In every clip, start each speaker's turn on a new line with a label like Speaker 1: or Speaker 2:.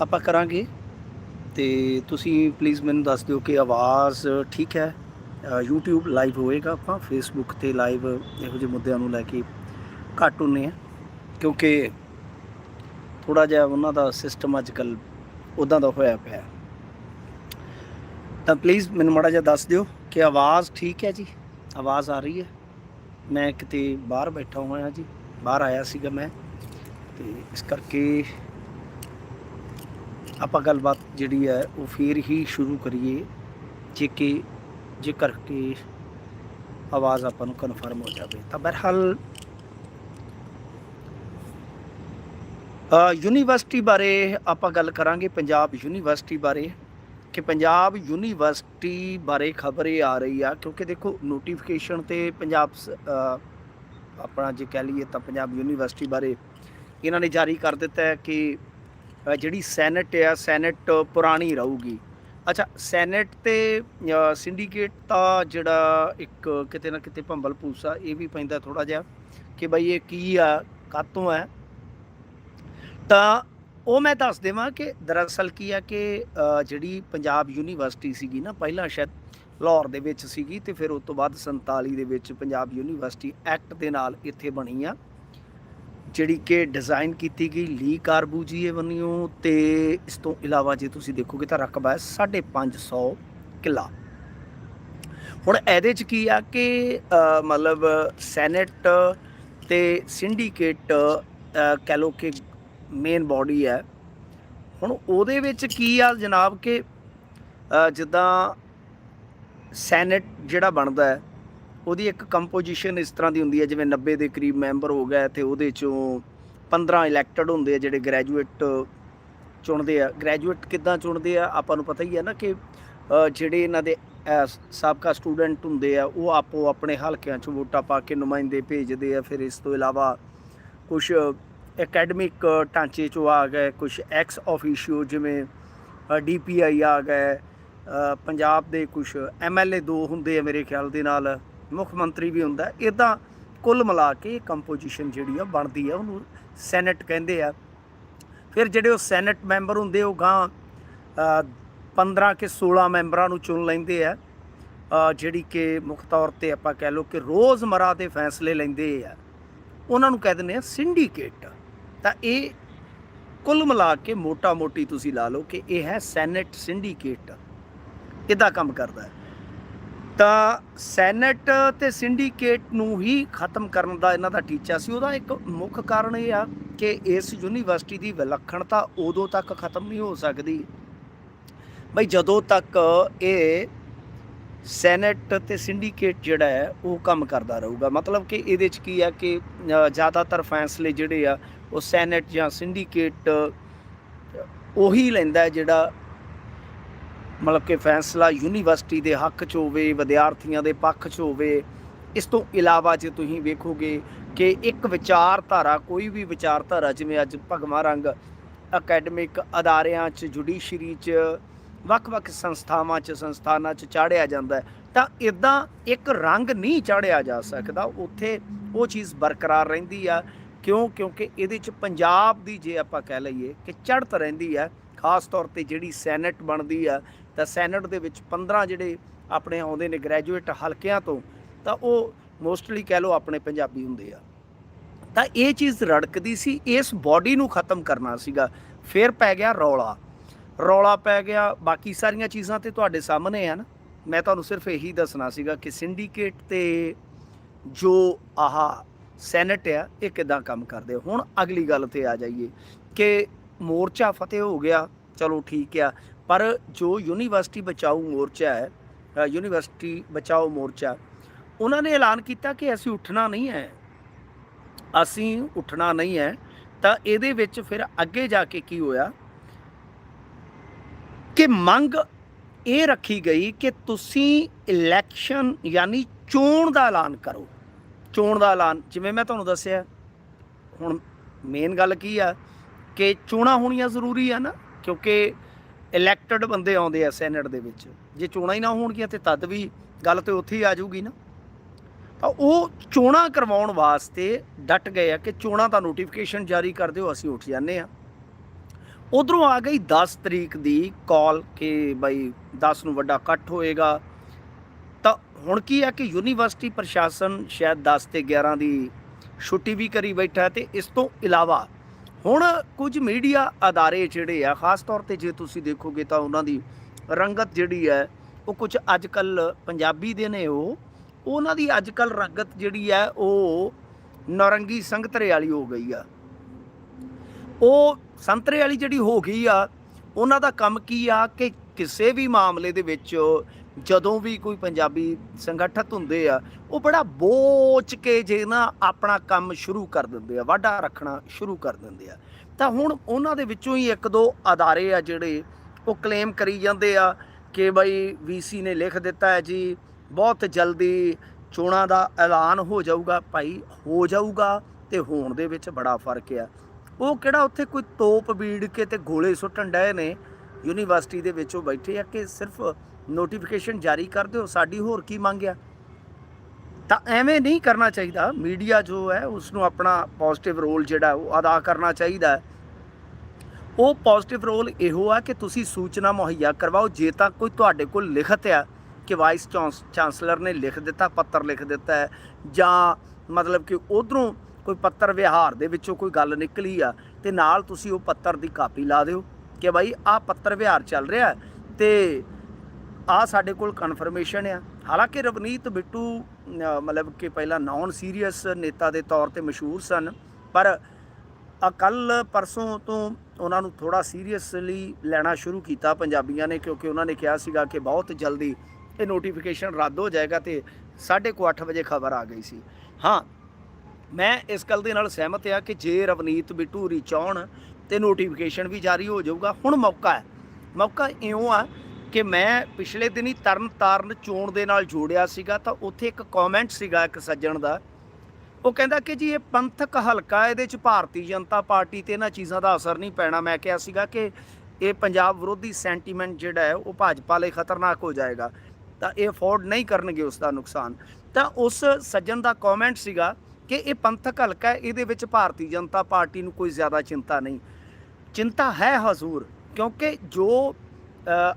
Speaker 1: ਆਪਾਂ ਕਰਾਂਗੇ। ਤੇ ਤੁਸੀਂ ਪਲੀਜ਼ ਮੈਨੂੰ ਦੱਸ ਦਿਓ ਕਿ ਆਵਾਜ਼ ਠੀਕ ਹੈ। ਅ, YouTube ਲਾਈਵ ਹੋਏਗਾ ਆਪਾਂ Facebook ਤੇ ਲਾਈਵ ਇਹੋ ਜਿਹੇ ਮੁੱਦਿਆਂ ਨੂੰ ਲੈ ਕੇ ਘੱਟ ਹੁੰਨੇ ਆ ਕਿਉਂਕਿ ਥੋੜਾ ਜਿਹਾ ਉਹਨਾਂ ਦਾ ਸਿਸਟਮ ਅੱਜ ਕੱਲ ਉਦਾਂ ਦਾ ਹੋਇਆ ਪਿਆ। ਤਾਂ ਪਲੀਜ਼ ਮੈਨੂੰ ਮਾੜਾ ਜਿਹਾ ਦੱਸ ਦਿਓ ਕਿ ਆਵਾਜ਼ ਠੀਕ ਹੈ ਜੀ? ਆਵਾਜ਼ ਆ ਰਹੀ ਹੈ। ਮੈਂ ਕਿਤੇ ਬਾਹਰ ਬੈਠਾ ਹੋਇਆ ਜੀ ਬਾਹਰ ਆਇਆ ਸੀਗਾ ਮੈਂ। ਤੇ ਇਸ ਕਰਕੇ ਆਪਾਂ ਗੱਲਬਾਤ ਜਿਹੜੀ ਹੈ ਉਹ ਫੇਰ ਹੀ ਸ਼ੁਰੂ ਕਰੀਏ ਜੇ ਕਿ ਜੇ ਕਰਕੇ ਆਵਾਜ਼ ਆਪਾਂ ਨੂੰ ਕਨਫਰਮ ਹੋ ਜਾਵੇ। ਤਾਂ ਬਹਰਹਾਲ ਯੂਨੀਵਰਸਿਟੀ ਬਾਰੇ ਆਪਾਂ ਗੱਲ ਕਰਾਂਗੇ, ਪੰਜਾਬ ਯੂਨੀਵਰਸਿਟੀ ਬਾਰੇ, ਕਿ ਪੰਜਾਬ ਯੂਨੀਵਰਸਿਟੀ ਬਾਰੇ ਖਬਰ ਇਹ ਆ ਰਹੀ ਆ, ਕਿਉਂਕਿ ਦੇਖੋ ਨੋਟੀਫਿਕੇਸ਼ਨ ਤੇ ਪੰਜਾਬ ਆਪਣਾ ਜੇ ਕਹਿ ਲਈਏ ਤਾਂ ਪੰਜਾਬ ਯੂਨੀਵਰਸਿਟੀ ਬਾਰੇ ਇਹਨਾਂ ਨੇ ਜਾਰੀ ਕਰ ਦਿੱਤਾ ਹੈ ਕਿ ਜਿਹੜੀ ਸੈਨੇਟ ਆ, ਸੈਨੇਟ ਪੁਰਾਣੀ ਰਹੂਗੀ। ਅੱਛਾ, ਸੈਨੇਟ ਤੇ ਸਿੰਡੀਕੇਟ ਦਾ ਜਿਹੜਾ ਇੱਕ ਕਿਤੇ ਨਾ ਕਿਤੇ ਭੰਬਲ ਪੂਸਾ ਇਹ ਵੀ ਪੈਂਦਾ ਥੋੜਾ ਜਿਹਾ ਕਿ ਬਈ ਇਹ ਕੀ ਆ ਕਾਤੋਂ ਹੈ ਤਾਂ ਉਹ ਮੈਂ ਦੱਸ ਦੇਵਾਂ ਕਿ ਦਰਅਸਲ ਕੀ ਆ ਕਿ ਜਿਹੜੀ ਪੰਜਾਬ ਯੂਨੀਵਰਸਿਟੀ ਸੀਗੀ ਨਾ, ਪਹਿਲਾਂ ਸ਼ਾਇਦ ਲਾਹੌਰ ਦੇ ਵਿੱਚ ਸੀਗੀ ਤੇ ਫਿਰ ਉਸ ਤੋਂ ਬਾਅਦ 47 ਦੇ ਵਿੱਚ ਪੰਜਾਬ ਯੂਨੀਵਰਸਿਟੀ ਐਕਟ ਦੇ ਨਾਲ ਇੱਥੇ ਬਣੀ ਆ। ਜਿਹੜੀ ਕਿ ਡਿਜ਼ਾਈਨ ਕੀਤੀ ਗਈ ਲੀ ਕਾਰਬੂਜੀਏ ਵੱਲੋਂ ਤੇ ਇਸ ਤੋਂ ਇਲਾਵਾ ਜੇ ਤੁਸੀਂ ਦੇਖੋਗੇ ਤਾਂ ਰਕਬਾ ਹੈ 550 ਕਿੱਲਾ। ਹੁਣ ਇਹਦੇ ਚ ਕੀ ਆ ਕਿ ਮਤਲਬ ਸੈਨੇਟ ਤੇ ਸਿੰਡੀਕੇਟ ਅ, ਕਹਿ ਲੋ ਕਿ ਮੇਨ ਬਾਡੀ ਹੈ। ਹੁਣ ਉਹਦੇ ਵਿੱਚ ਕੀ ਆ ਜਨਾਬ ਕਿ ਜਿੱਦਾਂ ਸੈਨੇਟ ਜਿਹੜਾ ਬਣਦਾ ਹੈ ਉਹਦੀ ਇੱਕ ਕੰਪੋਜੀਸ਼ਨ ਇਸ ਤਰ੍ਹਾਂ ਦੀ ਹੁੰਦੀ ਹੈ, ਜਿਵੇਂ 90 ਦੇ ਕਰੀਬ ਮੈਂਬਰ ਹੋ ਗਏ ਤੇ ਉਹਦੇ ਚੋਂ 15 ਇਲੈਕਟਡ ਹੁੰਦੇ ਆ, ਜਿਹੜੇ ਗ੍ਰੈਜੂਏਟ ਚੁਣਦੇ ਆ। ਗ੍ਰੈਜੂਏਟ ਕਿੱਦਾਂ ਚੁਣਦੇ ਆ, ਆਪਾਂ ਨੂੰ ਪਤਾ ਹੀ ਹੈ ਨਾ ਕਿ ਜਿਹੜੇ ਇਹਨਾਂ ਦੇ ਸਾਬਕਾ ਸਟੂਡੈਂਟ ਹੁੰਦੇ ਆ, ਉਹ ਆਪੋ ਆਪਣੇ ਹਲਕਿਆਂ 'ਚ ਵੋਟਾਂ ਪਾ ਕੇ ਨੁਮਾਇੰਦੇ ਭੇਜਦੇ ਆ। ਫਿਰ ਇਸ ਤੋਂ ਇਲਾਵਾ ਕੁਝ ਅਕੈਡਮਿਕ ਢਾਂਚੇ 'ਚੋਂ ਆ ਗਏ ਕੁਝ ਐਕਸ ਆਫੀਸ਼ੀਓ ਜਿਵੇਂ ਡੀਪੀਆਈ ਆ ਗਏ ਪੰਜਾਬ ਦੇ ਕੁਝ ਐਮਐਲਏ ਦੋ ਹੁੰਦੇ ਆ ਮੇਰੇ ਖਿਆਲ ਦੇ ਨਾਲ। ਮੁੱਖ ਮੰਤਰੀ ਵੀ ਹੁੰਦਾ ਇਦਾਂ ਕੁੱਲ ਮਿਲਾ ਕੇ ਕੰਪੋਜੀਸ਼ਨ ਜਿਹੜੀ ਆ ਬਣਦੀ ਆ, ਉਹਨੂੰ ਸੈਨੇਟ ਕਹਿੰਦੇ ਆ। ਫਿਰ ਜਿਹੜੇ ਉਹ ਸੈਨੇਟ ਮੈਂਬਰ ਹੁੰਦੇ, ਉਹ ਗਾਂ 15 ਕੇ 16 ਮੈਂਬਰਾਂ ਨੂੰ ਚੁਣ ਲੈਂਦੇ ਆ। ਜਿਹੜੀ ਕਿ ਮੁੱਖ ਤੌਰ ਤੇ ਆਪਾਂ ਕਹਿ ਲਓ ਕਿ ਰੋਜ਼ਮਰਾ ਦੇ ਫੈਸਲੇ ਲੈਂਦੇ ਆ। ਉਹਨਾਂ ਨੂੰ ਕਹਿ ਦਿੰਦੇ ਆ ਸਿੰਡੀਕੇਟ ਤਾਂ ਇਹ ਕੁੱਲ ਮਿਲਾ ਕੇ ਮੋਟਾ ਮੋਟੀ ਤੁਸੀਂ ਲਾ ਲਓ ਕਿ ਇਹ ਹੈ ਸੈਨੇਟ ਸਿੰਡੀਕੇਟ ਇਹਦਾ ਕੰਮ ਕਰਦਾ ਹੈ। ਤਾਂ ਸੈਨੇਟ ਤੇ ਸਿੰਡੀਕੇਟ ਨੂੰ ਹੀ ਖਤਮ ਕਰਨ ਦਾ ਇਹਨਾਂ ਦਾ ਟੀਚਾ ਸੀ। ਉਹਦਾ ਇੱਕ ਮੁੱਖ ਕਾਰਨ ਇਹ ਆ ਕਿ ਇਸ ਯੂਨੀਵਰਸਿਟੀ ਦੀ ਵਿਲੱਖਣਤਾ ਉਦੋਂ ਤੱਕ ਖਤਮ ਨਹੀਂ ਹੋ ਸਕਦੀ। ਬਈ ਜਦੋਂ ਤੱਕ ਇਹ ਸੈਨੇਟ ਤੇ ਸਿੰਡੀਕੇਟ ਜਿਹੜਾ ਹੈ, ਉਹ ਕੰਮ ਕਰਦਾ ਰਹੂਗਾ। ਮਤਲਬ ਕਿ ਇਹਦੇ ਚ ਕੀ ਆ ਕਿ ਜ਼ਿਆਦਾਤਰ ਫੈਸਲੇ ਜਿਹੜੇ ਆ, ਉਹ ਸੈਨੇਟ ਜਾਂ ਸਿੰਡੀਕੇਟ ਉਹੀ ਲੈਂਦਾ ਜਿਹੜਾ ਮਤਲਬ ਕਿ ਫੈਸਲਾ ਯੂਨੀਵਰਸਿਟੀ ਦੇ ਹੱਕ 'ਚ ਹੋਵੇ, ਵਿਦਿਆਰਥੀਆਂ ਦੇ ਪੱਖ 'ਚ ਹੋਵੇ, ਇਸ ਤੋਂ ਇਲਾਵਾ ਜੇ ਤੁਸੀਂ ਵੇਖੋਗੇ ਕਿ ਇੱਕ ਵਿਚਾਰਧਾਰਾ, ਕੋਈ ਵੀ ਵਿਚਾਰਧਾਰਾ, ਜਿਵੇਂ ਅੱਜ ਭਗਵਾ ਰੰਗ ਅਕੈਡਮਿਕ ਅਦਾਰਿਆਂ 'ਚ, ਜੁਡੀਸ਼ਰੀ 'ਚ, ਵੱਖ-ਵੱਖ ਸੰਸਥਾਵਾਂ 'ਚ, ਸੰਸਥਾਨਾਂ 'ਚ ਚਾੜਿਆ ਜਾਂਦਾ ਹੈ, ਤਾਂ ਇਦਾਂ ਇੱਕ ਰੰਗ ਨਹੀਂ ਚਾੜਿਆ ਜਾ ਸਕਦਾ। ਉੱਥੇ ਉਹ ਚੀਜ਼ ਬਰਕਰਾਰ ਰਹਿੰਦੀ ਆ, ਕਿਉਂ? ਕਿਉਂਕਿ ਇਹਦੇ 'ਚ ਪੰਜਾਬ ਦੀ ਜੇ ਆਪਾਂ ਕਹਿ ਲਈਏ ਕਿ ਚੜ੍ਹਤ ਰਹਿੰਦੀ ਆ, ਖਾਸ ਤੌਰ ਤੇ ਜਿਹੜੀ ਸੈਨੇਟ ਬਣਦੀ ਆ ਤਾਂ ਸੈਨੇਟ ਦੇ ਵਿੱਚ 15 ਜਿਹੜੇ ਆਪਣੇ ਆਉਂਦੇ ਨੇ ਗ੍ਰੈਜੂਏਟ ਹਲਕਿਆਂ ਤੋਂ, ਤਾਂ ਉਹ ਮੋਸਟਲੀ ਕਹਿ ਲਓ ਆਪਣੇ ਪੰਜਾਬੀ ਹੁੰਦੇ ਆ। ਤਾਂ ਇਹ ਚੀਜ਼ ਰੜਕਦੀ ਸੀ, ਇਸ ਬਾਡੀ ਨੂੰ ਖਤਮ ਕਰਨਾ ਸੀਗਾ। ਫਿਰ ਪੈ ਗਿਆ ਰੌਲਾ। ਰੌਲਾ ਪੈ ਗਿਆ, ਬਾਕੀ ਸਾਰੀਆਂ ਚੀਜ਼ਾਂ ਤੇ ਤੁਹਾਡੇ ਸਾਹਮਣੇ ਆ ਨਾ। ਮੈਂ ਤੁਹਾਨੂੰ ਸਿਰਫ ਇਹੀ ਦੱਸਣਾ ਸੀਗਾ ਕਿ ਸਿੰਡੀਕੇਟ ਤੇ ਜੋ ਆਹ ਸੈਨੇਟ ਆ, ਇਹ ਕਿਦਾਂ ਕੰਮ ਕਰਦੇ ਹੁਣ ਅਗਲੀ ਗੱਲ ਤੇ ਆ ਜਾਈਏ ਕਿ ਮੋਰਚਾ ਫਤਿਹ ਹੋ ਗਿਆ, ਚਲੋ ਠੀਕ ਆ। ਪਰ ਜੋ ਯੂਨੀਵਰਸਿਟੀ ਬਚਾਓ ਮੋਰਚਾ ਹੈ ਯੂਨੀਵਰਸਿਟੀ ਬਚਾਓ ਮੋਰਚਾ, ਉਹਨਾਂ ਨੇ ਐਲਾਨ ਕੀਤਾ ਕਿ ਅਸੀਂ ਉੱਠਣਾ ਨਹੀਂ ਹੈ। ਅਸੀਂ ਉੱਠਣਾ ਨਹੀਂ ਹੈ, ਤਾਂ ਇਹਦੇ ਵਿੱਚ ਫਿਰ ਅੱਗੇ ਜਾ ਕੇ ਕੀ ਹੋਇਆ? ਕਿ ਮੰਗ ਇਹ ਰੱਖੀ ਗਈ ਕਿ ਤੁਸੀਂ ਇਲੈਕਸ਼ਨ ਯਾਨੀ ਚੋਣ ਦਾ ਐਲਾਨ ਕਰੋ। ਚੋਣ ਦਾ ਐਲਾਨ, ਜਿਵੇਂ ਮੈਂ ਤੁਹਾਨੂੰ ਦੱਸਿਆ, ਹੁਣ ਮੇਨ ਗੱਲ ਕੀ ਆ? ਕਿ ਚੋਣਾਂ ਹੋਣੀਆਂ ਜ਼ਰੂਰੀ ਆ ਨਾ, ਕਿਉਂਕਿ ਇਲੈਕਟਡ ਬੰਦੇ ਆਉਂਦੇ ਆ ਸੈਨੇਟ ਦੇ ਵਿੱਚ। ਜੇ ਚੋਣਾਂ ਹੀ ਨਾ ਹੋਣਗੀਆਂ ਤੇ ਤਦ ਵੀ ਗੱਲ ਤੇ ਉੱਥੇ ਹੀ ਆ ਜਾਊਗੀ ਨਾ। ਤਾਂ ਉਹ ਚੋਣਾਂ ਕਰਵਾਉਣ ਵਾਸਤੇ ਡਟ ਗਏ ਆ ਕਿ ਚੋਣਾਂ ਦਾ ਨੋਟੀਫਿਕੇਸ਼ਨ ਜਾਰੀ ਕਰ ਦਿਓ, ਅਸੀਂ ਉੱਠ ਜਾਂਦੇ ਆ। ਉਧਰੋਂ ਆ ਗਈ 10 ਤਰੀਕ ਦੀ ਕਾਲ ਕਿ ਬਈ 10 ਨੂੰ ਵੱਡਾ ਇਕੱਠ ਹੋਏਗਾ। ਤਾਂ ਹੁਣ ਕੀ ਹੈ ਕਿ ਯੂਨੀਵਰਸਿਟੀ ਪ੍ਰਸ਼ਾਸਨ ਸ਼ਾਇਦ 10 ਤੇ 11 ਦੀ ਛੁੱਟੀ ਵੀ ਕਰੀ ਬੈਠਾ ਹੈ ਤੇ ਇਸ ਤੋਂ ਇਲਾਵਾ ਹੁਣ ਕੁਝ ਮੀਡੀਆ ਅਦਾਰੇ ਜਿਹੜੇ ਆ, ਖਾਸ ਤੌਰ ਤੇ ਜੇ ਤੁਸੀਂ ਦੇਖੋਗੇ ਤਾਂ ਉਹਨਾਂ ਦੀ ਰੰਗਤ ਜਿਹੜੀ ਹੈ, ਉਹ ਕੁਝ ਅੱਜ ਕੱਲ ਪੰਜਾਬੀ ਦੇ ਨੇ ਉਹ। ਉਹਨਾਂ ਦੀ ਅੱਜ ਕੱਲ ਰੰਗਤ ਜਿਹੜੀ ਹੈ, ਉਹ ਨੌਰੰਗੀ ਸੰਗਤਰੇ ਵਾਲੀ ਹੋ ਗਈ ਆ। ਉਹ ਸੰਤਰੇ ਵਾਲੀ ਜਿਹੜੀ ਹੋ ਗਈ ਆ, ਉਹਨਾਂ ਦਾ ਕੰਮ ਕੀ ਆ ਕਿ ਕਿਸੇ ਵੀ ਮਾਮਲੇ ਦੇ ਵਿੱਚ ਜਦੋਂ ਵੀ ਕੋਈ ਪੰਜਾਬੀ ਸੰਗਠਤ ਹੁੰਦੇ ਆ, ਉਹ ਬੜਾ ਬੋਚ ਕੇ ਜੇ ਨਾ ਆਪਣਾ ਕੰਮ ਸ਼ੁਰੂ ਕਰ ਦਿੰਦੇ ਆ, ਵਾਢਾ ਰੱਖਣਾ ਸ਼ੁਰੂ ਕਰ ਦਿੰਦੇ ਆ। ਤਾਂ ਹੁਣ ਉਹਨਾਂ ਦੇ ਵਿੱਚੋਂ ਹੀ ਇੱਕ ਦੋ ਅਦਾਰੇ ਆ ਜਿਹੜੇ ਉਹ ਕਲੇਮ ਕਰੀ ਜਾਂਦੇ ਆ ਕਿ ਬਈ ਵੀਸੀ ਨੇ ਲਿਖ ਦਿੱਤਾ ਹੈ ਜੀ, ਬਹੁਤ ਜਲਦੀ ਚੋਣਾਂ ਦਾ ਐਲਾਨ ਹੋ ਜਾਊਗਾ, ਭਾਈ ਹੋ ਜਾਊਗਾ ਤੇ ਹੋਣ ਦੇ ਵਿੱਚ ਬੜਾ ਫ਼ਰਕ ਆ। ਉਹ ਕਿਹੜਾ ਉੱਥੇ ਕੋਈ ਤੋਪ ਬੀੜ ਕੇ ਤੇ ਗੋਲੇ ਸੁੱਟਣ ਡਏ ਨੇ? ਯੂਨੀਵਰਸਿਟੀ ਦੇ ਵਿੱਚ ਉਹ ਬੈਠੇ ਆ ਕਿ ਸਿਰਫ ਨੋਟੀਫਿਕੇਸ਼ਨ ਜਾਰੀ ਕਰ ਦਿਓ, ਸਾਡੀ ਹੋਰ ਕੀ ਮੰਗ ਆ? ਤਾਂ ਐਵੇਂ ਨਹੀਂ ਕਰਨਾ ਚਾਹੀਦਾ। ਮੀਡੀਆ ਜੋ ਹੈ ਉਸ ਨੂੰ ਆਪਣਾ ਪੋਜ਼ਿਟਿਵ ਰੋਲ ਜਿਹੜਾ, ਉਹ ਅਦਾ ਕਰਨਾ ਚਾਹੀਦਾ ਉਹ ਪੋਜ਼ਿਟਿਵ ਰੋਲ ਇਹੋ ਆ ਕਿ ਤੁਸੀਂ ਸੂਚਨਾ ਮੁਹੱਈਆ ਕਰਵਾਓ। ਜੇ ਤਾਂ ਕੋਈ ਤੁਹਾਡੇ ਕੋਲ ਲਿਖਤ ਆ ਕਿ ਵਾਈਸ ਚਾਂਸ- ਚਾਂਸਲਰ ਨੇ ਲਿਖ ਦਿੱਤਾ, ਪੱਤਰ ਲਿਖ ਦਿੱਤਾ ਹੈ, ਜਾਂ ਮਤਲਬ ਕਿ ਉਧਰੋਂ ਕੋਈ ਪੱਤਰ ਵਿਹਾਰ ਦੇ ਵਿੱਚੋਂ ਕੋਈ ਗੱਲ ਨਿਕਲੀ ਆ, ਤੇ ਨਾਲ ਤੁਸੀਂ ਉਹ ਪੱਤਰ ਦੀ ਕਾਪੀ ਲਾ ਦਿਓ ਕਿ ਭਾਈ ਆਹ ਪੱਤਰ ਵਿਹਾਰ ਚੱਲ ਰਿਹਾ ਹੈ, ਤੇ ਆ ਸਾਡੇ ਕੋਲ ਕਨਫਰਮੇਸ਼ਨ ਆ। ਹਾਲਾਂਕਿ ਰਵਨੀਤ ਬਿੱਟੂ ਮਤਲਬ ਕਿ ਪਹਿਲਾਂ ਨਾਨ ਸੀਰੀਅਸ ਨੇਤਾ ਦੇ ਤੌਰ ਤੇ ਮਸ਼ਹੂਰ ਸਨ, ਪਰ ਕੱਲ ਪਰਸੋਂ ਤੋਂ ਉਹਨਾਂ ਨੂੰ ਥੋੜਾ ਸੀਰੀਅਸਲੀ ਲੈਣਾ ਸ਼ੁਰੂ ਕੀਤਾ ਪੰਜਾਬੀਆਂ ਨੇ, ਕਿਉਂਕਿ ਉਹਨਾਂ ਨੇ ਕਿਹਾ ਸੀਗਾ ਕਿ ਬਹੁਤ ਜਲਦੀ ਇਹ ਨੋਟੀਫਿਕੇਸ਼ਨ ਰੱਦ ਹੋ ਜਾਏਗਾ ਤੇ 8:30 ਵਜੇ ਖਬਰ ਆ ਗਈ ਸੀ। ਹਾਂ, ਮੈਂ ਇਸ ਗੱਲ ਦੇ ਨਾਲ ਸਹਿਮਤ ਆ ਕਿ ਜੇ ਰਵਨੀਤ ਬਿੱਟੂ ਰੀ ਚਾਹਣ ਤੇ ਨੋਟੀਫਿਕੇਸ਼ਨ ਵੀ ਜਾਰੀ ਹੋ ਜਾਊਗਾ। ਹੁਣ ਮੌਕਾ ਹੈ। ਮੌਕਾ ਇਉਂ ਆ ਕਿ ਮੈਂ ਪਿਛਲੇ ਦਿਨੀ ਤਰਨ ਤਾਰਨ ਚੋਣ ਦੇ ਨਾਲ ਜੋੜਿਆ ਸੀਗਾ, ਤਾਂ ਉੱਥੇ ਇੱਕ ਕਮੈਂਟ ਸੀਗਾ ਇੱਕ ਸੱਜਣ ਦਾ। ਉਹ ਕਹਿੰਦਾ ਕਿ ਜੀ ਇਹ ਪੰਥਕ ਹਲਕਾ, ਇਹਦੇ ਚ ਭਾਰਤੀ ਜਨਤਾ ਪਾਰਟੀ ਤੇ ਇਹਨਾਂ ਚੀਜ਼ਾਂ ਦਾ ਅਸਰ ਨਹੀਂ ਪੈਣਾ। ਮੈਂ ਕਿਹਾ ਸੀਗਾ ਕਿ ਇਹ ਪੰਜਾਬ ਵਿਰੋਧੀ ਸੈਂਟੀਮੈਂਟ ਜਿਹੜਾ ਹੈ, ਉਹ ਭਾਜਪਾ ਲਈ ਖਤਰਨਾਕ ਹੋ ਜਾਏਗਾ। ਤਾਂ ਇਹ ਅਫੋਰਡ ਨਹੀਂ ਕਰਨਗੇ ਉਸ ਦਾ ਨੁਕਸਾਨ। ਤਾਂ ਉਸ ਸੱਜਣ ਦਾ ਕਮੈਂਟ ਸੀਗਾ ਕਿ ਇਹ ਪੰਥਕ ਹਲਕਾ ਇਹਦੇ ਵਿੱਚ ਭਾਰਤੀ ਜਨਤਾ ਪਾਰਟੀ ਨੂੰ ਕੋਈ ਜ਼ਿਆਦਾ ਚਿੰਤਾ ਨਹੀਂ। ਚਿੰਤਾ ਹੈ ਹਜ਼ੂਰ, ਕਿਉਂਕਿ ਜੋ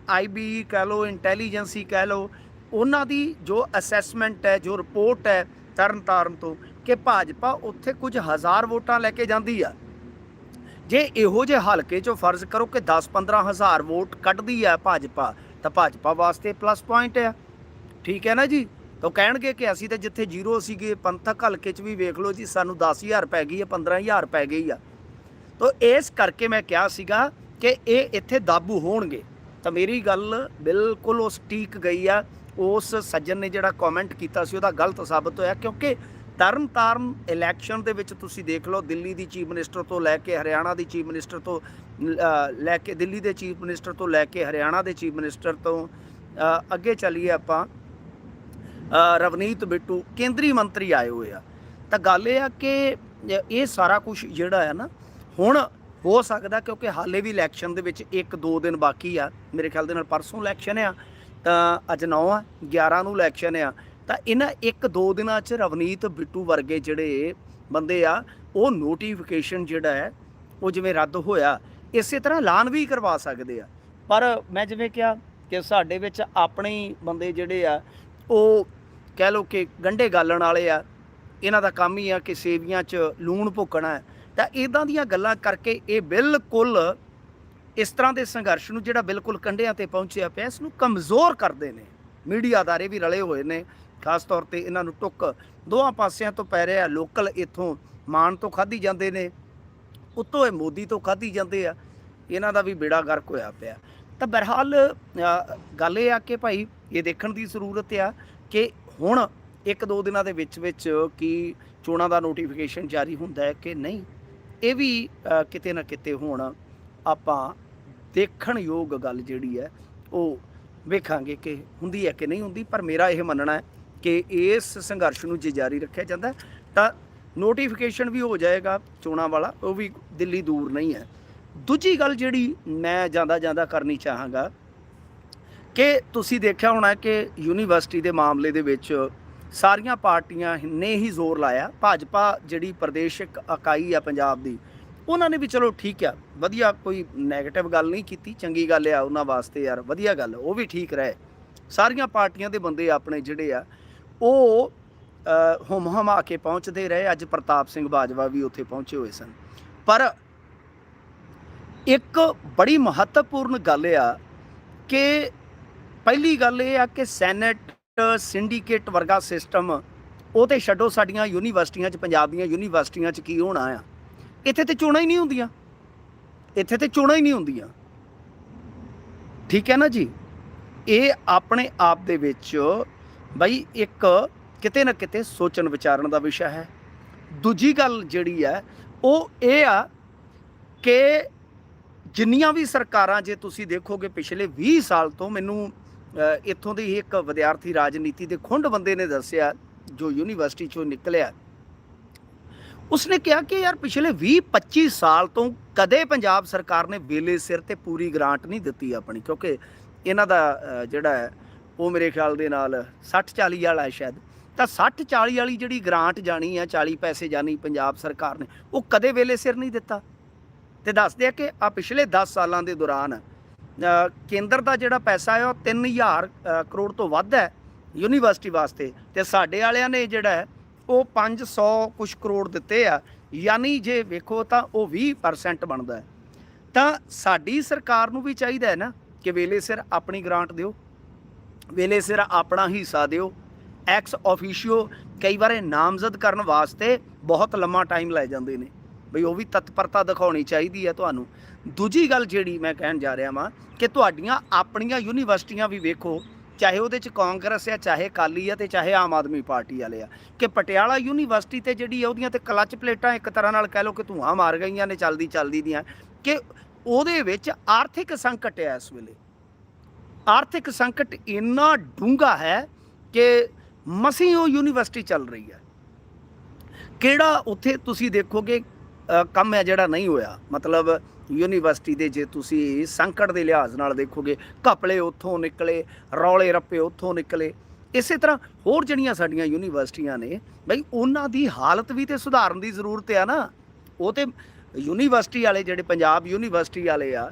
Speaker 1: ਆਈਬੀ ਕਹਿ ਲੋ ਇੰਟੈਲੀਜੈਂਸੀ ਕਹਿ ਲਓ, ਉਹਨਾਂ ਦੀ ਜੋ ਅਸੈਸਮੈਂਟ ਹੈ, ਜੋ ਰਿਪੋਰਟ ਹੈ ਤਰਨ ਤਾਰਨ ਤੋਂ ਕਿ ਭਾਜਪਾ ਉੱਥੇ ਕੁਝ ਹਜ਼ਾਰ ਵੋਟਾਂ ਲੈ ਕੇ ਜਾਂਦੀ ਆ। ਜੇ ਇਹੋ ਜਿਹੇ ਹਲਕੇ ਚੋਂ ਫਰਜ਼ ਕਰੋ ਕਿ 10-15 ਹਜ਼ਾਰ ਵੋਟ ਕੱਢਦੀ ਆ ਭਾਜਪਾ, ਤਾਂ ਭਾਜਪਾ ਵਾਸਤੇ ਪਲੱਸ ਪੁਆਇੰਟ ਆ। ਠੀਕ ਹੈ ਨਾ ਜੀ? ਤਾਂ ਕਹਿਣਗੇ ਕਿ ਅਸੀਂ ਤਾਂ ਜਿੱਥੇ ਜ਼ੀਰੋ ਸੀਗੇ, ਪੰਥਕ ਹਲਕੇ 'ਚ ਵੀ ਵੇਖ ਲਓ ਜੀ, ਸਾਨੂੰ 10000 ਪੈ ਗਈ ਆ 15000 ਪੈ ਗਈ ਆ। ਤਾਂ ਇਸ ਕਰਕੇ ਮੈਂ ਕਿਹਾ ਸੀਗਾ ਕਿ ਇਹ ਇੱਥੇ ਦਾਬੂ ਹੋਣਗੇ। ਤਾਂ ਮੇਰੀ ਗੱਲ ਬਿਲਕੁਲ ਉਸ ਟੀਕ ਗਈ ਆ। ਉਸ ਸੱਜਣ ਨੇ ਜਿਹੜਾ ਕਮੈਂਟ ਕੀਤਾ ਸੀ ਉਹਦਾ ਗਲਤ ਸਾਬਤ ਹੋਇਆ ਕਿਉਂਕਿ ਤਰਨ ਤਾਰਨ ਇਲੈਕਸ਼ਨ ਦੇ ਵਿੱਚ ਤੁਸੀਂ ਦੇਖ ਲਓ ਦਿੱਲੀ ਦੀ ਚੀਫ ਮਿਨਿਸਟਰ ਤੋਂ ਲੈ ਕੇ ਹਰਿਆਣਾ ਦੀ ਚੀਫ ਮਿਨਿਸਟਰ ਤੋਂ ਅ, ਲੈ ਕੇ ਦਿੱਲੀ ਦੇ ਚੀਫ ਮਿਨਿਸਟਰ ਤੋਂ ਲੈ ਕੇ ਹਰਿਆਣਾ ਦੇ ਚੀਫ ਮਿਨਿਸਟਰ ਤੋਂ ਅੱਗੇ ਚੱਲੀਏ ਆਪਾਂ। ਰਵਨੀਤ ਬਿੱਟੂ ਕੇਂਦਰੀ ਮੰਤਰੀ ਆਏ ਹੋਏ ਆ। ਤਾਂ ਗੱਲ ਇਹ ਆ ਕਿ ਇਹ ਸਾਰਾ ਕੁਝ ਜਿਹੜਾ ਆ ਨਾ ਹੁਣ ਹੋ ਸਕਦਾ ਕਿਉਂਕਿ ਹਾਲੇ ਵੀ ਇਲੈਕਸ਼ਨ ਦੇ ਵਿੱਚ 1-2 ਦਿਨ ਬਾਕੀ ਆ। ਮੇਰੇ ਖਿਆਲ ਦੇ ਨਾਲ ਪਰਸੋਂ ਇਲੈਕਸ਼ਨ ਆ, ਤਾਂ ਅੱਜ 9 ਆ 11 ਨੂੰ ਇਲੈਕਸ਼ਨ ਆ। ਤਾਂ ਇਹਨਾਂ 1-2 ਦਿਨਾਂ 'ਚ ਰਵਨੀਤ ਬਿੱਟੂ ਵਰਗੇ ਜਿਹੜੇ ਬੰਦੇ ਆ, ਉਹ ਨੋਟੀਫਿਕੇਸ਼ਨ ਜਿਹੜਾ ਹੈ, ਉਹ ਜਿਵੇਂ ਰੱਦ ਹੋਇਆ, ਇਸੇ ਤਰ੍ਹਾਂ ਐਲਾਨ ਵੀ ਕਰਵਾ ਸਕਦੇ ਆ। ਪਰ ਮੈਂ ਜਿਵੇਂ ਕਿਹਾ ਕਿ ਸਾਡੇ ਵਿੱਚ ਆਪਣੇ ਹੀ ਬੰਦੇ ਜਿਹੜੇ ਆ, ਉਹ ਕਹਿ ਲਓ ਕਿ ਗੰਢੇ ਗਾਲਣ ਵਾਲੇ ਆ। ਇਹਨਾਂ ਦਾ ਕੰਮ ਹੀ ਆ ਕਿ ਸੇਵੀਆਂ 'ਚ ਲੂਣ ਭੁੱਕਣਾ ਹੈ। ਤਾਂ ਇਦਾਂ ਦੀਆਂ ਗੱਲਾਂ ਕਰਕੇ ਇਹ ਬਿਲਕੁਲ ਇਸ ਤਰ੍ਹਾਂ ਦੇ ਸੰਘਰਸ਼ ਨੂੰ ਜਿਹੜਾ ਬਿਲਕੁਲ ਕੰਢਿਆਂ ਤੇ ਪਹੁੰਚਿਆ ਪਿਆ, ਇਸ ਨੂੰ ਕਮਜ਼ੋਰ ਕਰਦੇ ਨੇ। ਮੀਡੀਆ ਅਦਾਰੇ ਵੀ ਰਲੇ ਹੋਏ ਨੇ, ਖਾਸ ਤੌਰ ਤੇ ਇਹਨਾਂ ਨੂੰ ਟੁੱਕ ਦੋਹਾਂ ਪਾਸਿਆਂ ਤੋਂ ਪੈ ਰਿਹਾ ਲੋਕਲ ਇਥੋਂ ਮਾਨ ਤੋਂ ਖਾਧੀ ਜਾਂਦੇ ਨੇ, ਉੱਤੋਂ ਇਹ ਮੋਦੀ ਤੋਂ ਖਾਧੀ ਜਾਂਦੇ ਆ, ਇਹਨਾਂ ਦਾ ਵੀ ਬੇੜਾ ਗਰਕ ਹੋਇਆ ਪਿਆ। ਤਾਂ ਬਹਰਹਾਲ ਗੱਲ ਇਹ ਆ ਕਿ ਭਾਈ ਇਹ ਦੇਖਣ ਦੀ ਜ਼ਰੂਰਤ ਆ ਕਿ ਹੁਣ ਇੱਕ ਦੋ ਦਿਨਾਂ ਦੇ ਵਿੱਚ ਵਿੱਚ ਕੀ ਚੋਣਾਂ ਦਾ ਨੋਟੀਫਿਕੇਸ਼ਨ ਜਾਰੀ ਹੁੰਦਾ ਹੈ ਕਿ ਨਹੀਂ। ਇਹ ਵੀ ਕਿਤੇ ਨਾ ਕਿਤੇ ਹੁਣ ਆਪਾਂ ਦੇਖਣ ਯੋਗ ਗੱਲ ਜਿਹੜੀ ਹੈ, ਉਹ ਵੇਖਾਂਗੇ ਕਿ ਹੁੰਦੀ ਹੈ ਕਿ ਨਹੀਂ ਹੁੰਦੀ, ਪਰ ਮੇਰਾ ਇਹ ਮੰਨਣਾ ਹੈ ਕਿ ਇਸ ਸੰਘਰਸ਼ ਨੂੰ ਜੇ ਜਾਰੀ ਰੱਖਿਆ ਜਾਂਦਾ, ਤਾਂ ਨੋਟੀਫਿਕੇਸ਼ਨ ਵੀ ਹੋ ਜਾਏਗਾ ਚੋਣਾਂ ਵਾਲਾ, ਉਹ ਵੀ ਦਿੱਲੀ ਦੂਰ ਨਹੀਂ ਹੈ। ਦੂਜੀ ਗੱਲ ਜਿਹੜੀ ਮੈਂ ਜਾਂਦਾ ਜਾਂਦਾ ਕਰਨੀ ਚਾਹਾਂਗਾ, ਕਿ ਤੁਸੀਂ ਦੇਖਿਆ ਹੋਣਾ ਕਿ ਯੂਨੀਵਰਸਿਟੀ ਦੇ ਮਾਮਲੇ ਦੇ ਵਿੱਚ ਸਾਰੀਆਂ ਪਾਰਟੀਆਂ ਨੇ ਹੀ ਜ਼ੋਰ ਲਾਇਆ। ਭਾਜਪਾ ਜਿਹੜੀ ਪ੍ਰਦੇਸ਼ਕ ਇਕਾਈ ਆ ਪੰਜਾਬ ਦੀ ਉਹਨਾਂ ਨੇ ਵੀ ਚਲੋ ਠੀਕ ਆ ਵਧੀਆ ਕੋਈ 네ਗੇਟਿਵ ਗੱਲ ਨਹੀਂ ਕੀਤੀ ਚੰਗੀ ਗੱਲ ਆ ਉਹਨਾਂ ਵਾਸਤੇ ਯਾਰ ਵਧੀਆ ਗੱਲ ਉਹ ਵੀ ਠੀਕ ਰਹੇ। ਸਾਰੀਆਂ ਪਾਰਟੀਆਂ ਦੇ ਬੰਦੇ ਆਪਣੇ ਜਿਹੜੇ ਆ ਉਹ ਅ, ਹੁਮ ਹਮਾ ਕੇ ਪਹੁੰਚਦੇ ਰਹੇ। ਅੱਜ ਪ੍ਰਤਾਪ ਸਿੰਘ ਬਾਜਵਾ ਵੀ ਉੱਥੇ ਪਹੁੰਚੇ ਹੋਏ ਸਨ। ਪਰ ਇੱਕ ਬੜੀ ਮਹੱਤਵਪੂਰਨ ਗੱਲ ਆ ਕਿ ਪਹਿਲੀ ਗੱਲ ਇਹ ਆ ਕਿ ਸੈਨੇਟ ਸਿੰਡੀਕੇਟ ਵਰਗਾ ਸਿਸਟਮ, ਉਹ ਤੇ ਛੱਡੋ ਸਾਡੀਆਂ ਯੂਨੀਵਰਸਿਟੀਆਂ 'ਚ, ਪੰਜਾਬ ਦੀਆਂ ਯੂਨੀਵਰਸਿਟੀਆਂ 'ਚ ਕੀ ਹੋਣਾ ਆ? ਇੱਥੇ ਤੇ ਚੋਣਾਂ ਹੀ ਨਹੀਂ ਹੁੰਦੀਆਂ। ਇੱਥੇ ਤੇ ਚੋਣਾਂ ਹੀ ਨਹੀਂ ਹੁੰਦੀਆਂ। ਠੀਕ ਹੈ ਨਾ ਜੀ? ਇਹ ਆਪਣੇ ਆਪ ਦੇ ਵਿੱਚ ਬਈ ਇੱਕ ਕਿਤੇ ਨਾ ਕਿਤੇ ਸੋਚਣ ਵਿਚਾਰਨ ਦਾ ਵਿਸ਼ਾ ਹੈ। ਦੂਜੀ ਗੱਲ ਜਿਹੜੀ ਹੈ, ਉਹ ਇਹ ਆ ਕਿ ਜਿੰਨੀਆਂ ਵੀ ਸਰਕਾਰਾਂ, ਜੇ ਤੁਸੀਂ ਦੇਖੋਗੇ ਪਿਛਲੇ 20 ਸਾਲ ਤੋਂ ਮੈਨੂੰ ਇੱਥੋਂ ਦੇ ਹੀ ਇੱਕ ਵਿਦਿਆਰਥੀ ਰਾਜਨੀਤੀ ਦੇ ਖੁੰਡ ਬੰਦੇ ਨੇ ਦੱਸਿਆ, ਜੋ ਯੂਨੀਵਰਸਿਟੀ ਚੋਂ ਨਿਕਲਿਆ। ਉਸਨੇ ਕਿਹਾ ਕਿ ਯਾਰ ਪਿਛਲੇ 20-25 ਸਾਲ ਤੋਂ ਕਦੇ ਪੰਜਾਬ ਸਰਕਾਰ ਨੇ ਵੇਲੇ ਸਿਰ ਤੇ ਪੂਰੀ ਗ੍ਰਾਂਟ ਨਹੀਂ ਦਿੱਤੀ ਆਪਣੀ, ਕਿਉਂਕਿ ਇਹਨਾਂ ਦਾ ਜਿਹੜਾ ਹੈ, ਉਹ ਮੇਰੇ ਖਿਆਲ ਦੇ ਨਾਲ 60-40 ਵਾਲਾ ਹੈ ਸ਼ਾਇਦ। ਤਾਂ 60-40 ਵਾਲੀ ਜਿਹੜੀ ਗ੍ਰਾਂਟ ਜਾਣੀ ਆ 40 ਪੈਸੇ ਜਾਣੀ ਪੰਜਾਬ ਸਰਕਾਰ ਨੇ, ਉਹ ਕਦੇ ਵੇਲੇ ਸਿਰ ਨਹੀਂ ਦਿੱਤਾ। ਤੇ ਦੱਸਦੇ ਆ ਕਿ ਆ ਪਿਛਲੇ 10 ਸਾਲਾਂ ਦੇ ਦੌਰਾਨ ਕੇਂਦਰ ਦਾ ਜਿਹੜਾ ਪੈਸਾ ਹੈ ਉਹ 3000 ਅ, ਕਰੋੜ ਤੋਂ ਵੱਧ ਹੈ ਯੂਨੀਵਰਸਿਟੀ ਵਾਸਤੇ ਤੇ ਸਾਡੇ ਵਾਲਿਆਂ ਨੇ ਜਿਹੜਾ ਹੈ ਉਹ 500 ਕੁਝ ਕਰੋੜ ਦਿੱਤੇ ਆ ਯਾਨੀ ਜੇ ਵੇਖੋ ਤਾਂ ਉਹ 20% ਬਣਦਾ ਤਾਂ ਸਾਡੀ ਸਰਕਾਰ ਨੂੰ ਵੀ ਚਾਹੀਦਾ ਹੈ ਨਾ ਕਿ ਵੇਲੇ ਸਿਰ ਆਪਣੀ ਗ੍ਰਾਂਟ ਦਿਓ ਵੇਲੇ ਸਿਰ ਆਪਣਾ ਹਿੱਸਾ ਦਿਓ ਐਕਸ ਆਫੀਸ਼ੀਓ ਕਈ ਵਾਰ ਨਾਮਜ਼ਦ ਕਰਨ ਵਾਸਤੇ ਬਹੁਤ ਲੰਮਾ ਟਾਈਮ ਲੈ ਜਾਂਦੇ ਨੇ ਬਈ ਉਹ ਵੀ ਤਤਪਰਤਾ ਦਿਖਾਉਣੀ ਚਾਹੀਦੀ ਹੈ ਤੁਹਾਨੂੰ। ਦੂਜੀ ਗੱਲ ਜਿਹੜੀ ਮੈਂ ਕਹਿਣ ਜਾ ਰਿਹਾ ਵਾਂ ਕਿ ਤੁਹਾਡੀਆਂ ਆਪਣੀਆਂ ਯੂਨੀਵਰਸਿਟੀਆਂ ਵੀ ਵੇਖੋ ਚਾਹੇ ਉਹਦੇ ਚ ਕਾਂਗਰਸ ਆ ਚਾਹੇ ਕਾਲੀ ਆ ਤੇ ਚਾਹੇ ਆਮ ਆਦਮੀ ਪਾਰਟੀ ਵਾਲੇ ਆ ਕਿ ਪਟਿਆਲਾ ਯੂਨੀਵਰਸਿਟੀ ਤੇ ਜਿਹੜੀ ਆ ਉਹਦੀਆਂ ਤੇ ਕਲਚ ਪਲੇਟਾਂ ਇੱਕ ਤਰ੍ਹਾਂ ਨਾਲ ਕਹਿ ਲਓ ਕਿ ਧੂਆਂ ਮਾਰ ਗਈਆਂ ਨੇ ਚਲਦੀ ਚਲਦੀ ਦੀਆਂ ਕਿ ਉਹਦੇ ਵਿੱਚ ਆਰਥਿਕ ਸੰਕਟ ਹੈ ਇਸ ਵੇਲੇ। ਆਰਥਿਕ ਸੰਕਟ ਇੰਨਾ ਡੂੰਘਾ ਹੈ ਕਿ ਮਸੀਂ ਉਹ ਯੂਨੀਵਰਸਿਟੀ ਚੱਲ ਰਹੀ ਹੈ ਕਿਹੜਾ ਉੱਥੇ ਤੁਸੀਂ ਦੇਖੋਗੇ ਅ, ਕੰਮ ਹੈ ਜਿਹੜਾ ਨਹੀਂ ਹੋਇਆ ਮਤਲਬ ਯੂਨੀਵਰਸਿਟੀ ਦੇ ਜੇ ਤੁਸੀਂ ਸੰਕਟ ਦੇ ਲਿਹਾਜ਼ ਨਾਲ ਦੇਖੋਗੇ, ਘਪਲੇ ਉੱਥੋਂ ਨਿਕਲੇ, ਰੌਲੇ ਰੱਪੇ ਉੱਥੋਂ ਨਿਕਲੇ। ਇਸੇ ਤਰ੍ਹਾਂ ਹੋਰ ਜਿਹੜੀਆਂ ਸਾਡੀਆਂ ਯੂਨੀਵਰਸਿਟੀਆਂ ਨੇ, ਬਈ ਉਹਨਾਂ ਦੀ ਹਾਲਤ ਵੀ ਤੇ ਸੁਧਾਰਨ ਦੀ ਜ਼ਰੂਰਤ ਆ ਨਾ। ਉਹ ਤੇ ਯੂਨੀਵਰਸਿਟੀ ਵਾਲੇ ਜਿਹੜੇ ਪੰਜਾਬ ਯੂਨੀਵਰਸਿਟੀ ਵਾਲੇ ਆ,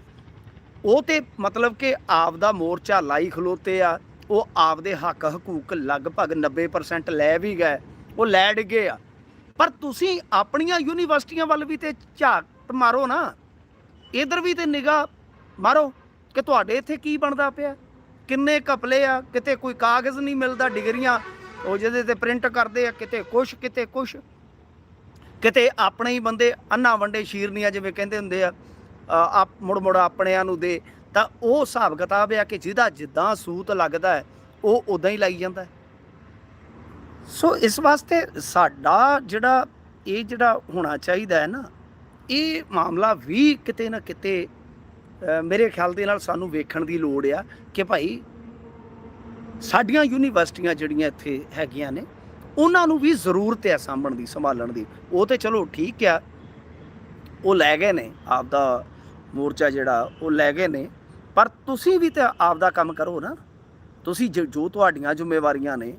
Speaker 1: ਉਹ ਤੇ ਮਤਲਬ ਕਿ ਆਪ ਦਾ ਮੋਰਚਾ ਲਾਈ ਖਲੋਤੇ ਆ, ਉਹ ਆਪਦੇ ਹੱਕ ਹਕੂਕ ਲਗਭਗ 90% ਲੈ ਵੀ ਗਏ, ਉਹ ਲੈ ਡਿੱਗੇ ਆ। ਪਰ ਤੁਸੀਂ ਆਪਣੀਆਂ ਯੂਨੀਵਰਸਿਟੀਆਂ ਵੱਲ ਵੀ ਤੇ ਝਾਕ ਮਾਰੋ ਨਾ। ਇਧਰ ਵੀ ਤੇ ਨਿਗਾਹ ਮਾਰੋ ਕਿ ਤੁਹਾਡੇ ਇੱਥੇ ਕੀ ਬਣਦਾ ਪਿਆ? ਕਿੰਨੇ ਕਪਲੇ ਆ? ਕਿਤੇ ਕੋਈ ਕਾਗਜ਼ ਨਹੀਂ ਮਿਲਦਾ ਡਿਗਰੀਆਂ। ਉਹ ਜਿਹਦੇ ਤੇ ਪ੍ਰਿੰਟ ਕਰਦੇ ਆ, ਕਿਤੇ ਕੁਛ ਕਿਤੇ ਕੁਛ। ਕਿਤੇ ਆਪਣੇ ਹੀ ਬੰਦੇ ਅੰਨਾ ਵੰਡੇ ਸ਼ੀਰਨੀਆਂ ਜਿਵੇਂ ਕਹਿੰਦੇ ਹੁੰਦੇ ਆ ਆਪ ਮੁੜ ਮੁੜ ਆਪਣਿਆਂ ਨੂੰ ਦੇ। ਤਾਂ ਉਹ ਹਿਸਾਬ ਕਿਤਾਬ ਆ ਕਿ ਜਿਹਦਾ ਜਿੱਦਾਂ ਸੂਤ ਲੱਗਦਾ ਹੈ, ਉਹ ਉਦਾਂ ਹੀ ਲਾਈ ਜਾਂਦਾ ਸੋ ਇਸ ਵਾਸਤੇ ਸਾਡਾ ਜਿਹੜਾ, ਇਹ ਜਿਹੜਾ ਹੋਣਾ ਚਾਹੀਦਾ ਹੈ ਨਾ ਇਹ ਮਾਮਲਾ ਵੀ ਕਿਤੇ ਨਾ ਕਿਤੇ ਮੇਰੇ ਖਿਆਲ ਦੇ ਨਾਲ ਸਾਨੂੰ ਵੇਖਣ ਦੀ ਲੋੜ ਆ ਕਿ ਭਾਈ ਸਾਡੀਆਂ ਯੂਨੀਵਰਸਿਟੀਆਂ ਜਿਹੜੀਆਂ ਇੱਥੇ ਹੈਗੀਆਂ ਨੇ, ਉਹਨਾਂ ਨੂੰ ਵੀ ਜ਼ਰੂਰਤ ਹੈ ਸਾਂਭਣ ਦੀ, ਸੰਭਾਲਣ ਦੀ। ਉਹ ਤੇ ਚਲੋ ਠੀਕ ਆ, ਉਹ ਲੈ ਗਏ ਨੇ ਆਪਦਾ ਮੋਰਚਾ ਜਿਹੜਾ, ਉਹ ਲੈ ਗਏ ਨੇ। ਪਰ ਤੁਸੀਂ ਵੀ ਤਾਂ ਆਪਦਾ ਕੰਮ ਕਰੋ ਨਾ। ਤੁਸੀਂ ਜੋ ਜੋ ਤੁਹਾਡੀਆਂ ਜ਼ਿੰਮੇਵਾਰੀਆਂ ਨੇ,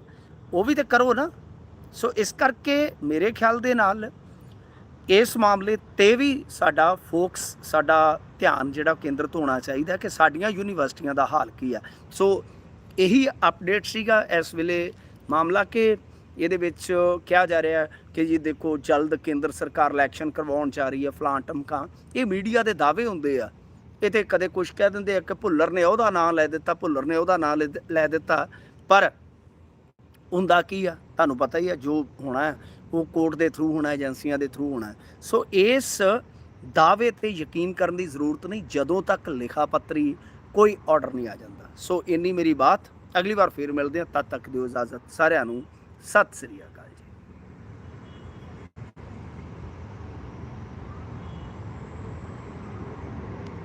Speaker 1: ਉਹ ਵੀ ਤੇ ਕਰੋ ਨਾ। ਸੋ ਇਸ ਕਰਕੇ ਮੇਰੇ ਖਿਆਲ ਦੇ ਨਾਲ ਇਸ ਮਾਮਲੇ ਤੇ ਵੀ ਸਾਡਾ ਫੋਕਸ ਸਾਡਾ ਧਿਆਨ ਜਿਹੜਾ ਕੇਂਦਰਿਤ ਹੋਣਾ ਚਾਹੀਦਾ ਕਿ ਸਾਡੀਆਂ ਯੂਨੀਵਰਸਿਟੀਆਂ ਦਾ ਹਾਲ ਕੀ ਆ। ਸੋ ਇਹੀ ਅਪਡੇਟ ਸੀਗਾ ਇਸ ਵੇਲੇ ਮਾਮਲਾ ਕਿ ਇਹਦੇ ਵਿੱਚ ਕਿਹਾ ਜਾ ਰਿਹਾ ਕਿ ਜੀ ਦੇਖੋ ਜਲਦ ਕੇਂਦਰ ਸਰਕਾਰ ਇਲੈਕਸ਼ਨ ਕਰਵਾਉਣ ਜਾ ਰਹੀ ਹੈ ਫਲਾਂ ਟਮਕਾਂ। ਇਹ ਮੀਡੀਆ ਦੇ ਦਾਅਵੇ ਹੁੰਦੇ ਆ। ਇਹ ਤੇ ਕਦੇ ਕੁਝ ਕਹਿ ਦਿੰਦੇ ਆ ਕਿ ਭੁੱਲਰ ਨੇ ਉਹਦਾ ਨਾਮ ਲੈ ਦਿੱਤਾ ਭੁੱਲਰ ਨੇ ਉਹਦਾ ਨਾਮ ਲੈ ਦਿੱਤਾ। ਪਰ ਹੁੰਦਾ ਕੀ ਆ? ਤੁਹਾਨੂੰ ਪਤਾ ਹੀ ਆ ਜੋ ਹੋਣਾ ਹੈ, ਉਹ ਕੋਰਟ ਦੇ ਥਰੂ ਹੋਣਾ, ਏਜੰਸੀਆਂ ਦੇ ਥਰੂ ਹੋਣਾ। ਸੋ ਇਸ ਦਾਅਵੇ ਤੇ ਯਕੀਨ ਕਰਨ ਦੀ ਜ਼ਰੂਰਤ ਨਹੀਂ, ਜਦੋਂ ਤੱਕ ਲਿਖਾ ਪੱਤਰੀ ਕੋਈ ਆਰਡਰ ਨਹੀਂ ਆ ਜਾਂਦਾ। ਸੋ ਇੰਨੀ ਮੇਰੀ ਬਾਤ। ਅਗਲੀ ਵਾਰ ਫੇਰ ਮਿਲਦੇ ਹਾਂ। ਤਦ ਤੱਕ ਦਿਓ ਇਜਾਜ਼ਤ। ਸਾਰਿਆਂ ਨੂੰ ਸਤਿ ਸ੍ਰੀ ਅਕਾਲ।